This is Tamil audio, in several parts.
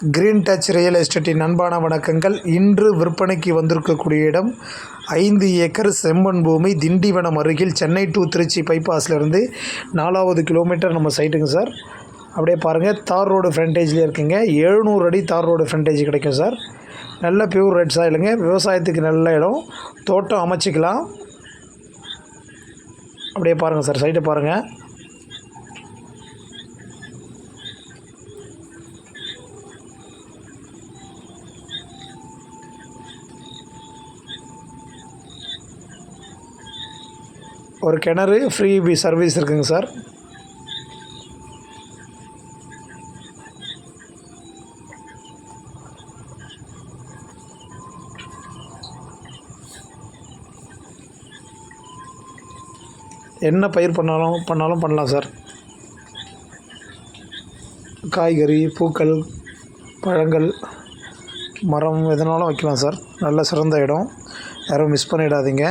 கிரீன் டச் ரியல் எஸ்டேட்டின் அன்பான வணக்கங்கள். இன்று விற்பனைக்கு வந்திருக்கக்கூடிய இடம் ஐந்து ஏக்கர் செம்மண் பூமி திண்டிவனம் அருகில் சென்னை டு திருச்சி பைபாஸ்லேருந்து நாலாவது கிலோமீட்டர் நம்ம சைட்டுங்க சார். அப்படியே பாருங்கள் தார் ரோடு ஃப்ரண்டேஜ்லேயே இருக்குங்க. எழுநூறு அடி தார் ரோடு ஃப்ரண்டேஜ் கிடைக்கும் சார். நல்ல பியூர் ரெட் சாயிலுங்க விவசாயத்துக்கு நல்ல இடம். தோட்டம் அமைச்சிக்கலாம். அப்படியே பாருங்கள் சார் சைட்டை பாருங்கள் ஒரு கிணறு ஃப்ரீ பி சர்வீஸ் இருக்குங்க சார். என்ன பயிர் பண்ணாலும் பண்ணாலும் பண்ணலாம் சார். காய்கறி பூக்கள் பழங்கள் மரம் எதனாலும் வைக்கலாம் சார். நல்ல சிறந்த இடம். யாரும் மிஸ் பண்ணிடாதீங்க.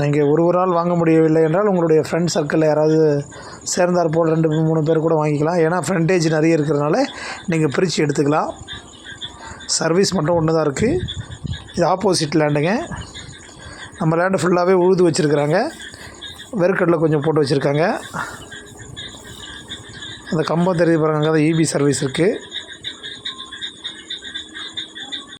நீங்கள் ஒருவரால் வாங்க முடியவில்லை என்றால் உங்களுடைய ஃப்ரெண்ட் சர்க்கிளில் யாராவது சேர்ந்தார் போல் ரெண்டு மூணு பேர் கூட வாங்கிக்கலாம். ஏன்னா ஃப்ரண்டேஜ் நிறைய இருக்கிறதுனால நீங்கள் பிரித்து எடுத்துக்கலாம். சர்வீஸ் மட்டும் ஒன்று தான் இருக்குது இது ஆப்போசிட் லேண்டுங்க நம்ம லேண்டு ஃபுல்லாகவே உழுது வச்சுருக்குறாங்க. வேர்க்கடலை கொஞ்சம் போட்டு வச்சுருக்காங்க. அந்த கம்பம் தெரிஞ்சு பாருங்க அங்கே தான் இபி சர்வீஸ் இருக்குது